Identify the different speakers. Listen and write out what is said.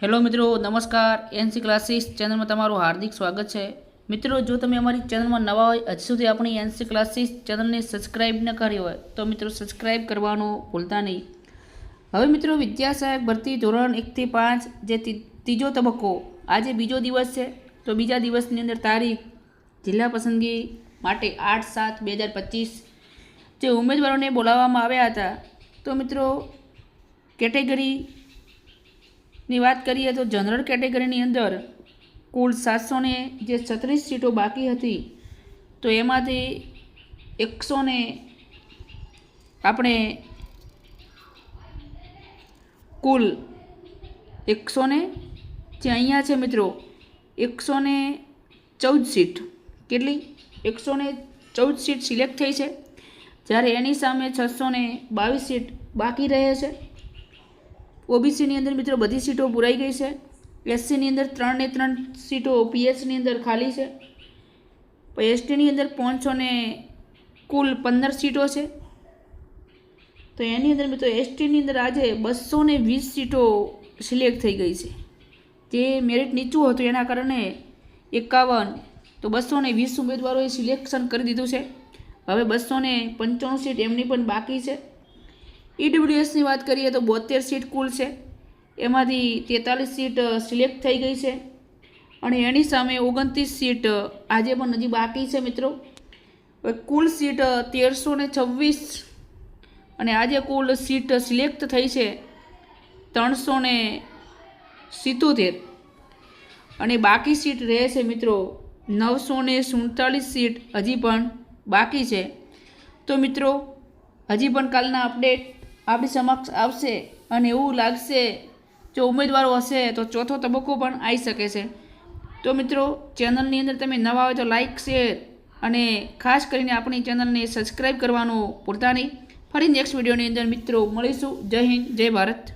Speaker 1: Hello મિત્રો, નમસ્કાર. NC classes ચેનલમાં તમારું હાર્દિક સ્વાગત છે. મિત્રો, જો તમે અમારી ચેનલમાં નવા હોય, હજી સુધી આપણી એનસી ક્લાસીસ ચેનલને સબસ્ક્રાઇબ ન કરી હોય, તો મિત્રો સબસ્ક્રાઇબ કરવાનું ભૂલતા નહીં. હવે મિત્રો, વિદ્યા સહાયક ભરતી ધોરણ એકથી પાંચ, જે ત્રીજો તબક્કો, આજે બીજો દિવસ છે. તો બીજા દિવસની અંદર તારીખ, જિલ્લા પસંદગી માટે આઠ સાત બે હજાર પચીસ, જે ઉમેદવારોને બોલાવવામાં આવ્યા હતા. તો મિત્રો, કેટેગરી ની વાત કરીએ તો જનરલ કેટેગરીની અંદર કુલ સાતસોને જે છત્રીસ સીટો બાકી હતી, તો એમાંથી એકસોને આપણે કુલ એકસો ને જે અહીંયા છે મિત્રો એકસોને ચૌદ સીટ. કેટલી? એકસોને ચૌદ સીટ સિલેક્ટ થઈ છે. જ્યારે એની સામે છસો બાવીસ સીટ બાકી રહે છે. ઓબીસીની અંદર મિત્રો બધી સીટો પુરાઈ ગઈ છે. એસસીની અંદર ત્રણ ને ત્રણ સીટો પીએચની અંદર ખાલી છે. એસટીની અંદર પાંચસો ને કુલ પંદર સીટો છે. તો એની અંદર મિત્રો એસટીની અંદર આજે બસો ને વીસ સીટો સિલેક્ટ થઈ ગઈ છે. જે મેરિટ નીચું હતું એના કારણે એકાવન, તો બસો ને વીસ ઉમેદવારોએ સિલેક્શન કરી દીધું છે. હવે બસો ને પંચાણું સીટ એમની પણ બાકી છે. ઈડબ્લ્યુએસની વાત કરીએ તો બોતેર સીટ કુલ છે. એમાંથી તેતાલીસ સીટ સિલેક્ટ થઈ ગઈ છે. અને એની સામે ઓગણત્રીસ સીટ આજે પણ હજી બાકી છે મિત્રો. કુલ સીટ તેરસો ને છવ્વીસ અને આજે કુલ સીટ સિલેક્ટ થઈ છે ત્રણસો ને સિત્તોતેર. અને બાકી સીટ રહે છે મિત્રો નવસો ને સુડતાલીસ સીટ હજી પણ બાકી છે. તો મિત્રો, હજી પણ કાલના અપડેટ આપણી સમક્ષ આવશે અને એવું લાગશે, જો ઉમેદવારો હશે તો ચોથો તબક્કો પણ આવી શકે છે. તો મિત્રો, ચેનલની અંદર તમે નવા હોય તો લાઇક શેર અને ખાસ કરીને આપણી ચેનલને સબસ્ક્રાઈબ કરવાનું ભૂલતા નહીં. ફરી નેક્સ્ટ વિડીયોની અંદર મિત્રો મળીશું. જય હિન્દ, જય ભારત.